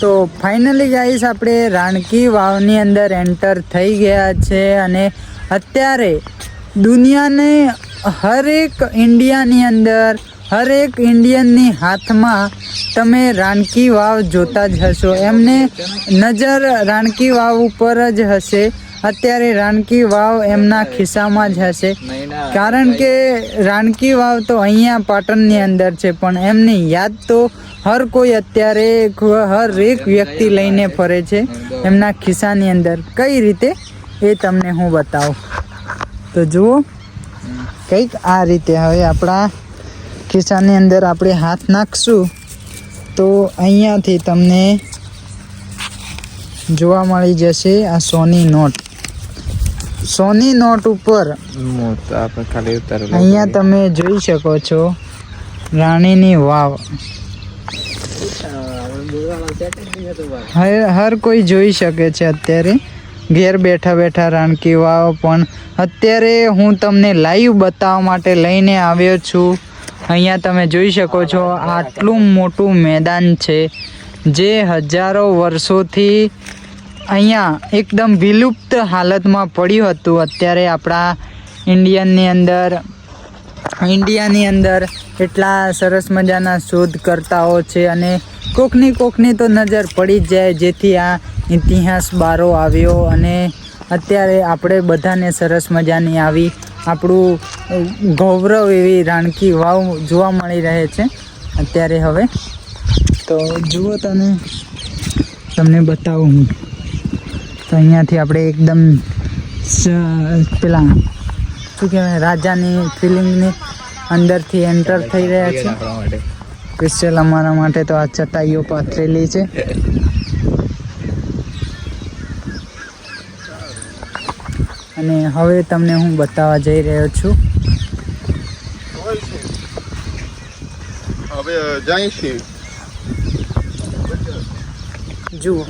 તો finally guys આપણે રાણકી વાવની અંદર એન્ટર થઈ ગયા છે અને અત્યારે દુનિયાને હરેક ઇન્ડિયાની અંદર, હરેક ઇન્ડિયનની હાથમાં તમે રાણકી વાવ જોતા જ હશો. એમને નજર રાણકી વાવ ઉપર જ હશે. અત્યારે રાણકી વાવ એમના ખિસ્સામાં જ હશે. કારણ કે રાણકી વાવ તો અહીંયા પાટણની અંદર છે, પણ એમની યાદ તો હર કોઈ અત્યારે હર એક વ્યક્તિ લઈને ફરે છે એમના ખિસ્સાની અંદર. કઈ રીતે? એ તમને હું બતાવું. તો જુઓ, કંઈક આ રીતે હવે આપણા ખિસ્સાની અંદર આપણે હાથ નાખશું તો અહીંયાથી તમને જોવા મળી જશે આ સોની નોટ. સોની નોટ ઉપર. આપણે ખાલી ઉતારેલો અહીંયા તમે જોઈ શકો છો રાણીની વાવ. હર હર કોઈ જોઈ શકે છે અત્યારે. ઘેર બેઠા બેઠા રાણકી વાવ પણ અત્યારે હું તમને લાઈવ બતાવવા માટે લઈને આવ્યો છું. અહીંયા તમે જોઈ શકો છો આટલું મોટું મેદાન છે જે હજારો વર્ષોથી અહીંયા એકદમ વિલુપ્ત હાલતમાં પડ્યું હતું. અત્યારે આપણા ઇન્ડિયનની અંદર, ઇન્ડિયાની અંદર એટલા સરસ મજાના શોધકર્તાઓ છે અને કોકની કોકની તો નજર પડી જ જાય જેથી આ ઇતિહાસ બારો આવ્યો અને અત્યારે આપણે બધાને સરસ મજાની આવી આપણું ગૌરવ એવી રાણકી વાવ જોવા મળી રહે છે. અત્યારે હવે તો જુઓ તમે, તમને બતાવું હું. તો અહીંયાથી આપણે એકદમ પેલા શું કહેવાય રાજાની ફિલિંગની અંદરથી એન્ટર થઈ રહ્યા છે. ક્રિસ્ટલ અમારા માટે તો આ ચટાઈઓ પાથરેલી છે. અને હવે તમને હું બતાવવા જઈ રહ્યો છું. હવે જુઓ.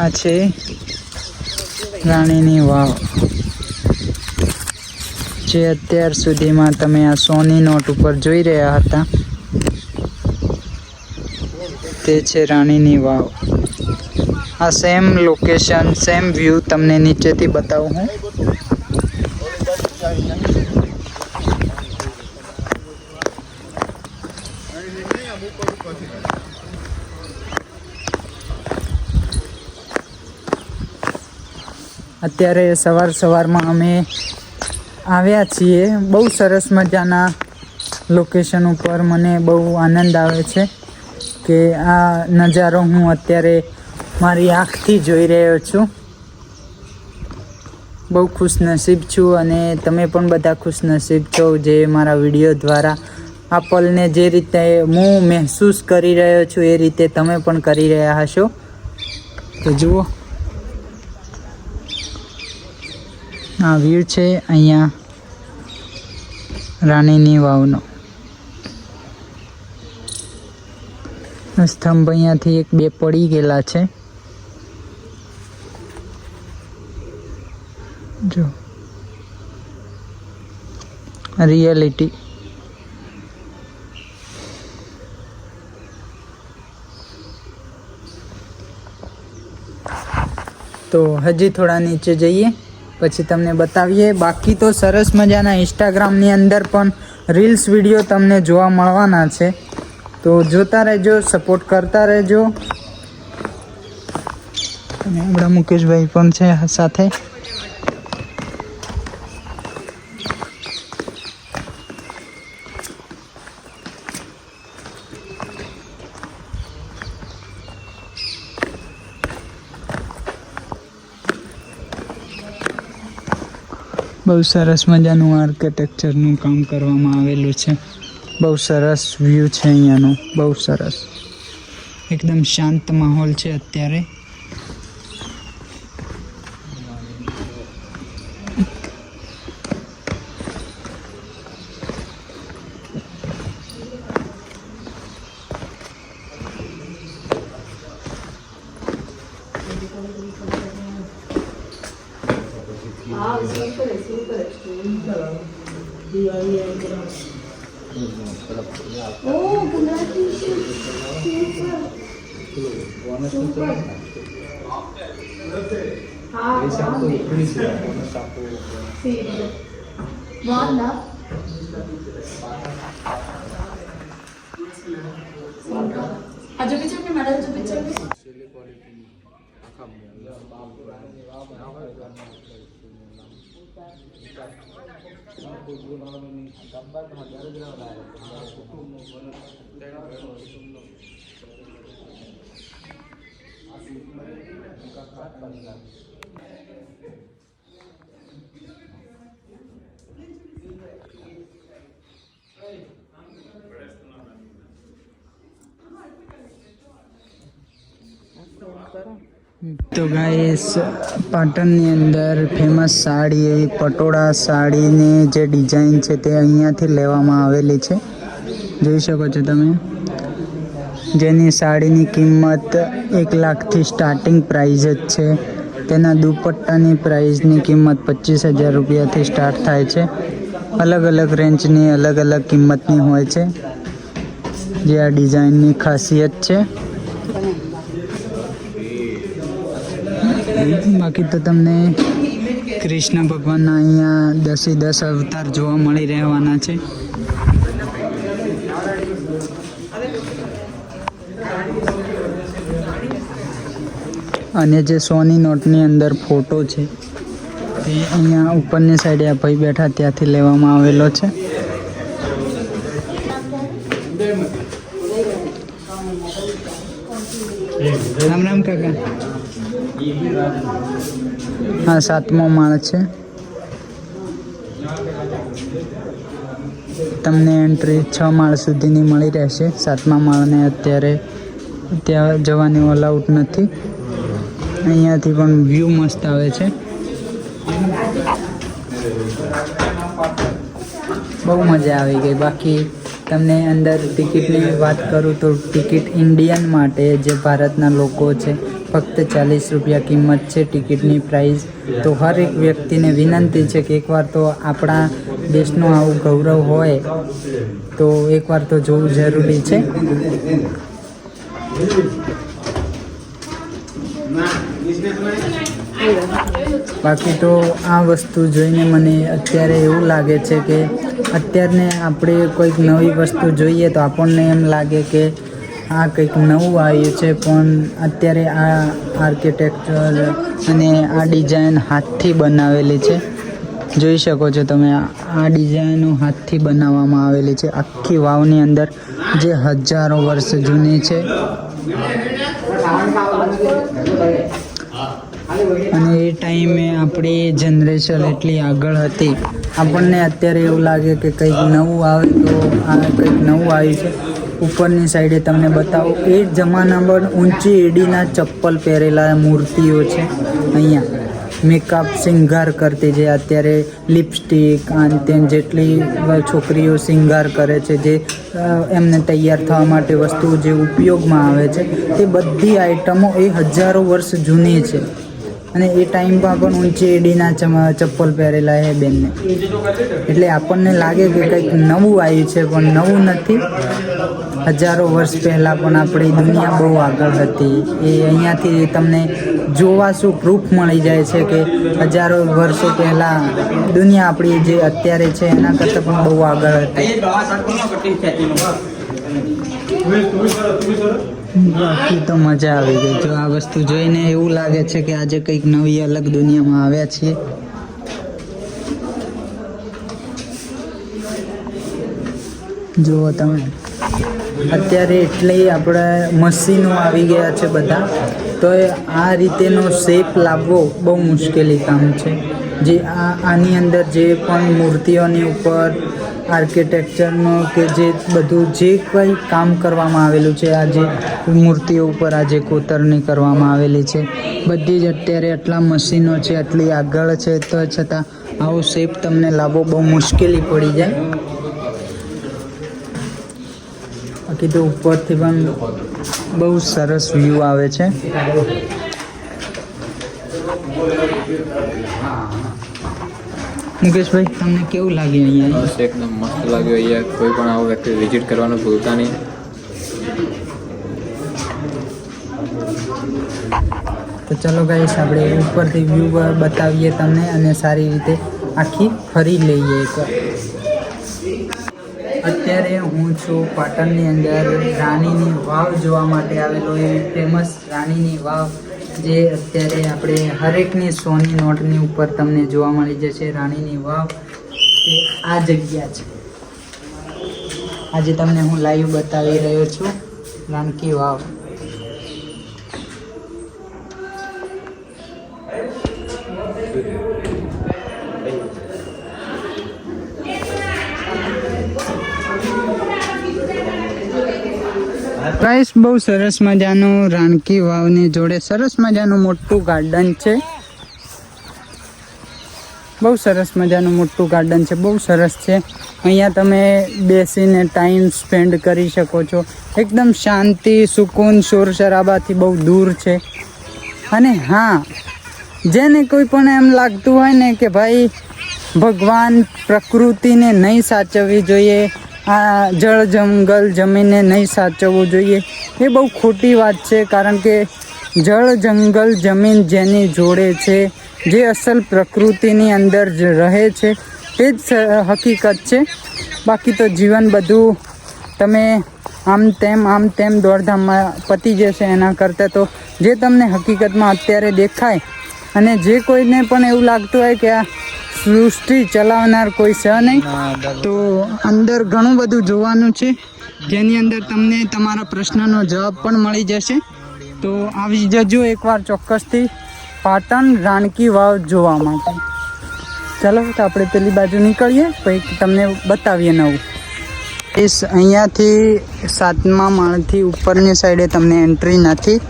આ છે રાણીની વાવ. જે અત્યાર સુધીમાં તમે આ સોની નોટ ઉપર જોઈ રહ્યા હતા, તે છે રાણીની વાવ. આ સેમ લોકેશન સેમ વ્યૂ તમને નીચેથી બતાવું હું. અત્યારે સવાર સવારમાં અમે આવ્યા છીએ. બહુ સરસ મજાના લોકેશન ઉપર મને બહુ આનંદ આવે છે કે આ નજારો હું અત્યારે મારી આંખથી જોઈ રહ્યો છું. બહુ ખુશનસીબ છું અને તમે પણ બધા ખુશનસીબ છો જે મારા વીડિયો દ્વારા આ પલને જે રીતે હું મહેસૂસ કરી રહ્યો છું એ રીતે તમે પણ કરી રહ્યા હશો. તો જુઓ. આ વ્યૂ છે અહીંયા રાણીની વાવનો. સ્તંભ અહીંયાથી એક બે પડી ગયેલા છે. જો. રિયાલિટી તો હજી થોડા નીચે જઈએ. પછી તમને બતાવીએ. બાકી તો સરસ મજાના ઇન્સ્ટાગ્રામની અંદર પણ રીલ્સ વીડિયો તમને જોવા મળવાના છે. તો જોતા રહેજો સપોર્ટ કરતા રહેજો. અને આપણા મુકેશભાઈ પણ છે સાથે. બહુ સરસ મજાનું આર્કિટેક્ચરનું કામ કરવામાં આવેલું છે. બહુ સરસ વ્યૂ છે અહીંયાનું. બહુ સરસ. એકદમ શાંત માહોલ છે અત્યારે. బాగుందా అది చూపించండి మెడల్ చూపించండి તો ગાઈસ પાટણની અંદર ફેમસ સાડી એવી પટોળા સાડીની જે ડિઝાઇન છે તે અહીંયાથી લેવામાં આવેલી છે. જોઈ શકો છો તમે. જેની સાડીની કિંમત એક લાખથી સ્ટાર્ટિંગ પ્રાઇઝ જ છે. તેના દુપટ્ટાની પ્રાઇઝની કિંમત પચીસ હજાર રૂપિયાથી સ્ટાર્ટ થાય છે. અલગ અલગ રેન્જની અલગ અલગ કિંમતની હોય છે. જે આ ડિઝાઇનની ખાસિયત છે. બાકી તો તમને કૃષ્ણ ભગવાનના અહીંયા દસે દસ અવતાર જોવા મળી રહેવાના છે. અને જે સોની નોટની અંદર ફોટો છે, તે અહીંયા ઉપરની સાઈડે આ ભાઈ બેઠા ત્યાંથી લેવામાં આવેલો છે. હા સાતમો માળ છે. તમને એન્ટ્રી છ માળ સુધીની મળી રહેશે. સાતમા માળને અત્યારે ત્યાં જવાની અલાઉડ નથી. અહીંયાથી પણ વ્યૂ મસ્ત આવે છે. બહુ મજા આવી ગઈ. બાકી તમને અંદર ટિકિટની વાત કરું તો ટિકિટ ઇન્ડિયન માટે જે ભારતના લોકો છે, ફક્ત ચાલીસ રૂપિયા કિંમત છે ટિકિટની પ્રાઇસ તો હર એક વ્યક્તિને વિનંતી છે કે એકવાર તો આપણા દેશનું આવું ગૌરવ હોય તો એકવાર તો જોવું જરૂરી છે. બાકી તો આ વસ્તુ જોઈને મને અત્યારે એવું લાગે છે કે અત્યારને આપણે કોઈક નવી વસ્તુ જોઈએ તો આપણને એમ લાગે કે આ કંઈક નવું આવ્યું છે, પણ અત્યારે આ આર્કિટેક્ચર અને આ ડિઝાઇન હાથથી બનાવેલી છે. જોઈ શકો છો તમે, આ ડિઝાઇનો હાથથી બનાવવામાં આવેલી છે. આખી વાવની અંદર જે હજારો વર્ષ જૂની છે. અને એ ટાઈમે આપણી જનરેશન એટલી આગળ હતી. આપણને અત્યારે એવું લાગે કે કંઈક નવું આવે તો આ કંઈક નવું આવ્યું છે. ઉપરની સાઈડે તમને બતાવો એ જમાનામાં ઊંચી એડીના ચપ્પલ પહેરેલા મૂર્તિઓ છે અહીંયા. મેકઅપ શિંગાર કરતી જે અત્યારે લિપસ્ટિક અને તેન જેટલી છોકરીઓ શિંગાર કરે છે, જે એમને તૈયાર થવા માટે વસ્તુઓ જે ઉપયોગમાં આવે છે, તે બધી આઇટમો એ હજારો વર્ષ જૂની છે. અને એ ટાઈમમાં પણ ઊંચી એડીના ચમ- ચપ્પલ પહેરેલા હે બેનને. એટલે આપણને લાગે કે કંઈક નવું આવ્યું છે પણ નવું નથી. હજારો વર્ષ પહેલાં પણ આપણી દુનિયા બહુ આગળ હતી. એ અહીંયાથી તમને જોવા શું પ્રૂફ મળી જાય છે કે હજારો વર્ષો પહેલાં દુનિયા આપણી જે અત્યારે છે એના કરતાં પણ બહુ આગળ હતી. બાકી તો મજા આવી ગઈ. જો આ વસ્તુ જોઈને એવું લાગે છે કે આજે કંઈક નવી અલગ દુનિયામાં આવ્યા છીએ. જુઓ તમે. અત્યારે એટલી આપણે મશીનો આવી ગયા છે બધા. તો આ રીતેનો શેપ લાવવો બહુ મુશ્કેલી કામ છે. જે આ, આની અંદર જે પણ મૂર્તિઓની ઉપર આર્કિટેક્ચરનો કે જે બધું જે કંઈ કામ કરવામાં આવેલું છે, આ જે મૂર્તિઓ ઉપર આજે કોતરણી કરવામાં આવેલી છે, બધી જ અત્યારે આટલા મશીનો છે, આટલી આગળ છે, તો છતાં આવો શેપ તમને લાવવો બહુ મુશ્કેલી પડી જાય. બાકી તો ઉપરથી પણ બહુ સરસ વ્યૂ આવે છે. મુકેશભાઈ તમને કેવું લાગે અહીંયા? બસ એકદમ મસ્ત લાગ્યો અહીંયા. કોઈ પણ આવો વ્યક્તિ વિઝિટ કરવાનું ભૂલતા નહીં. તો ચલો ગાઈસ આપણે ઉપરથી વ્યૂ બતાવીએ તમને અને સારી રીતે આખી ફરી લઈએ એક. અત્યારે હું છું પાટણની અંદર રાણીની વાવ જોવા માટે આવેલો એ ફેમસ રાણીની વાવ. જે અત્યારે આપણે હરેકની સોની નોટની ઉપર તમને જોવા મળી જશે, રાણીની વાવ. તે આ જગ્યા છે. આજે તમને હું લાઈવ બતાવી રહ્યો છું રાણકી વાવ. ગાઈસ, બહુ સરસ મજાનું રાણકી વાવની જોડે સરસ મજાનું મોટું ગાર્ડન છે. બહુ સરસ મજાનું મોટું ગાર્ડન છે, બહુ સરસ છે. અહીંયા તમે બેસીને ટાઈમ સ્પેન્ડ કરી શકો છો. એકદમ શાંતિ, સુકૂન શોર શરાબાથી બહુ દૂર છે. અને હા, જેને કોઈ પણ એમ લાગતું હોય ને કે ભાઈ ભગવાન પ્રકૃતિને નહીં સાચવવી જોઈએ આ જળ જંગલ જમીનને નહીં સાચવવું જોઈએ. એ બહુ ખોટી વાત છે, કારણ કે જળ જંગલ જમીન જેની જોડે છે, જે અસલ પ્રકૃતિની અંદર જ રહે છે, તે જ હકીકત છે. બાકી તો જીવન બધું તમે આમ તેમ આમ તેમ દોડધામમાં પતી જશે એના કરતાં તો. જે તમને હકીકતમાં અત્યારે દેખાય અને જે કોઈને પણ એવું લાગતું હોય કે આ સૃષ્ટિ ચલાવનાર કોઈ છે નહીં. તો અંદર ઘણું બધું જોવાનું છે. જેની અંદર તમને તમારા પ્રશ્નનો જવાબ પણ મળી જશે. તો આવી જજો એકવાર ચોક્કસથી પાટણ રાણકી વાવ જોવા માટે. ચાલો તો આપણે પેલી બાજુ નીકળીએ પછી તમને બતાવીએ નવું. એસ અહીંયાથી સાતમા માળથી ઉપરની સાઈડે તમને એન્ટ્રી નથી.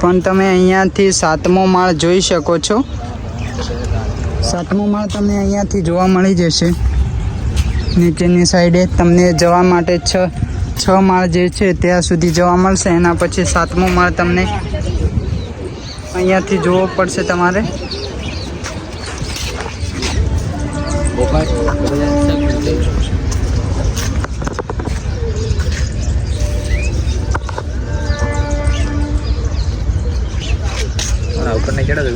પણ તમે અહીંયાથી સાતમો માળ જોઈ શકો છો. સાતમો માળ તમને અહીંયાથી જોવા મળી જશે. નીચેની સાઈડે તમને જવા માટે છ છ માળ જે છે ત્યાં સુધી જવા મળશે. એના પછી સાતમો માળ તમને અહીંયાથી જોવો પડશે તમારે.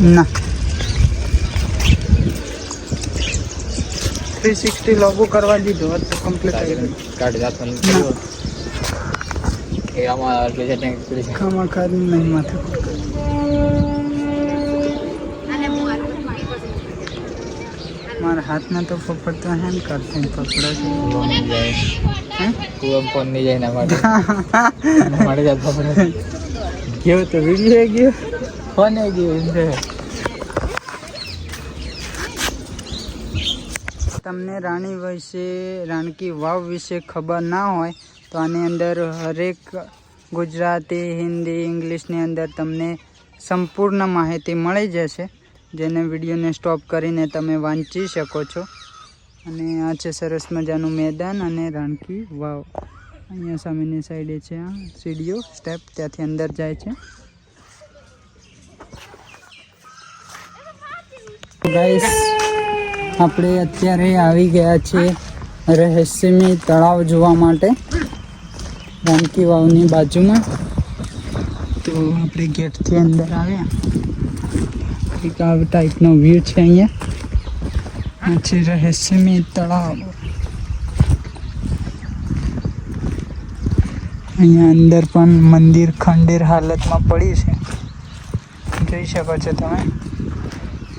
ના. થ્રી સિક્સટી લોગો કરવા દીધો હોત તો કમ્પ્લીટ થઈ ગયું કાઢ જાતો ના. એ આમાં પ્રેશર ટેન્ક કરી છે ખામાં ખાધું નહીં માથે મારા હાથમાં તો પકડતો હેન્ડ કરતે પકડે છે હે? કુવા ફોન નહીં જાય ના માટે મારે જાત પડે ગયો તો વીડિયો ગયો ફોન ગયો તમને રાણી વિશે, રાણકી વાવ વિશે ખબર ના હોય, તો આની અંદર હરેક ગુજરાતી, હિન્દી, ઇંગ્લિશની અંદર તમને સંપૂર્ણ માહિતી મળી જશે, જેને વિડીયોને સ્ટોપ કરીને તમે વાંચી શકો છો. અને આ છે સરસ મજાનું મેદાન અને રાણકી વાવ. અહીંયા સામેની સાઈડે છે આ સીડીઓ સ્ટેપ, ત્યાંથી અંદર જાય છે. ગાઈસ આપણે અત્યારે આવી ગયા છીએ રહસ્યમય તળાવ જોવા માટે, રામકી વાવની બાજુમાં. તો આપણે ગેટથી અંદર આવ્યા. એક આ ટાઈપનો વ્યૂ છે અહીંયા. આ છે રહસ્યમય તળાવ. અહીંયા અંદર પણ મંદિર ખંડેર હાલતમાં પડી છે. જોઈ શકો છો તમે.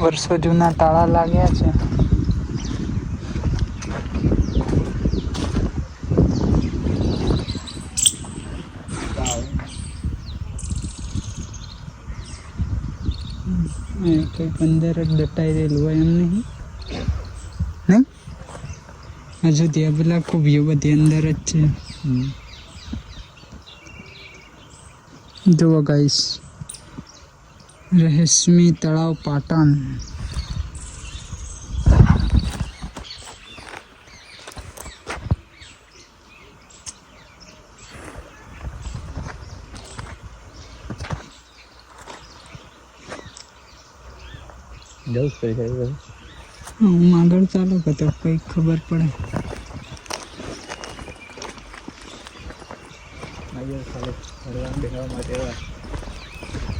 વર્ષો જૂના તાળા લાગ્યા છે. એ કંઈક અંદર જ દટાઈ રહેલું હોય એમ નહીં. નહીં? હજુ ત્યાં પેલા ખૂબીઓ બધી અંદર જ છે. જુઓ ગાઈસ રહેશમી તળાવ પાટણ. જવું જ પડે છે હું આગળ ચાલુ તો કંઈક ખબર પડે. ફરવા બેસવા માટે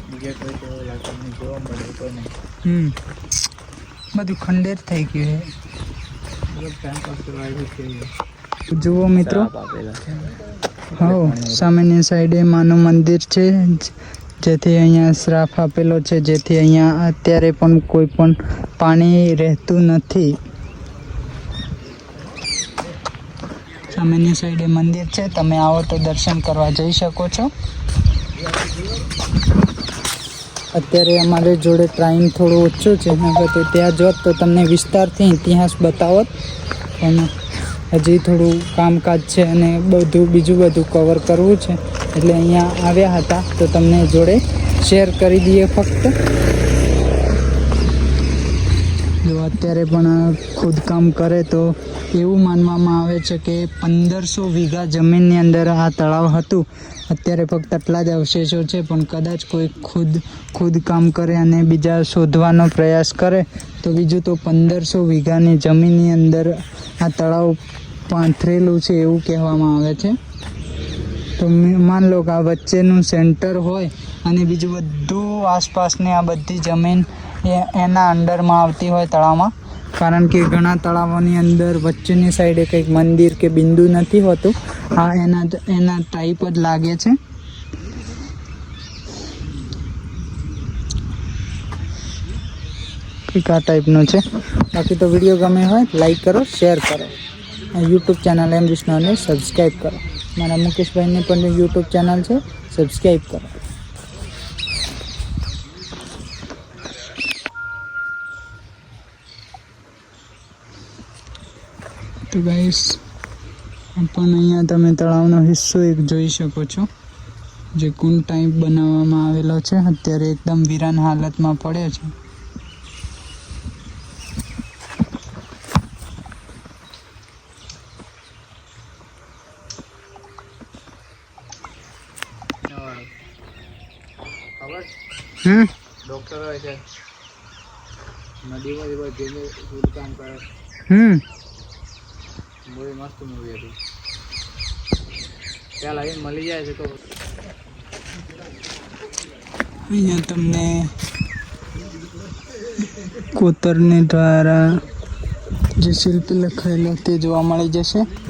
બીજા કોઈ તો લાગતું જોવા મળે તો નહીં. હમ. બધું ખંડેર થઈ ગયું છે. જુઓ મિત્રો. હો સામેની સાઈડે માનું મંદિર છે. જેથી અહીંયા શ્રાફ આપેલો છે, જેથી અહીંયા અત્યારે પણ કોઈ પણ પાણી રહેતું નથી. સામેની સાઈડે મંદિર છે, તમે આવો તો દર્શન કરવા જઈ શકો છો. અત્યારે અમારે જોડે ટાઈમ થોડો ઓછો છે તો ત્યાં જોત તો તમને વિસ્તારથી ઇતિહાસ બતાવત. પણ હજી થોડું કામકાજ છે અને બધું, બીજું બધું કવર કરવું છે. એટલે અહીંયા આવ્યા હતા. તો તમને જોડે શેર કરી દઈએ ફક્ત. જો અત્યારે પણ ખોદકામ કરે તો એવું માનવામાં આવે છે કે પંદરસો વીઘા જમીનની અંદર આ તળાવ હતું. અત્યારે ફક્ત આટલા જ અવશેષો છે, પણ કદાચ કોઈ ખુદ ખોદકામ કરે અને બીજા શોધવાનો પ્રયાસ કરે, તો બીજું તો પંદરસો વીઘાની જમીનની અંદર આ તળાવ પાથરેલું છે એવું કહેવામાં આવે છે. તો માન લો કે આ વચ્ચેનું સેન્ટર હોય અને બીજું બધું આસપાસની આ બધી જમીન એ એના અંડરમાં આવતી હોય તળાવમાં. કારણ કે ઘણા તળાવોની અંદર વચ્ચેની સાઈડે કંઈક મંદિર કે બિંદુ નથી હોતું. આ એના એના ટાઈપ જ લાગે છે. કંઈક આ ટાઈપનું છે. બાકી તો વીડિયો ગમે હોય લાઈક કરો શેર કરો. યુટ્યુબ ચેનલ એમ વિષ્ણુને સબસ્ક્રાઈબ કરો. મારા મુકેશભાઈની પણ યુટ્યુબ ચેનલ છે. સબસ્ક્રાઈબ કરો. તો ગાઈસ પણ અહીંયા તમે તળાવનો હિસ્સો એક જોઈ શકો છો. જે કુંડ ટાઈપ બનાવવામાં આવેલો છે. અત્યારે એકદમ વિરાન હાલતમાં પડ્યો છે. હમ? ડૉક્ટર હોય છે. નદીમાં એવા જેને કામ કરે. હમ. મૂવી મસ્ત મૂવી હતી. ત્યાં લાવીને મળી જાય છે તો અહીંયા તમને કોતરને દ્વારા જે શિલ્પ લખેલો તે જોવા મળી જશે.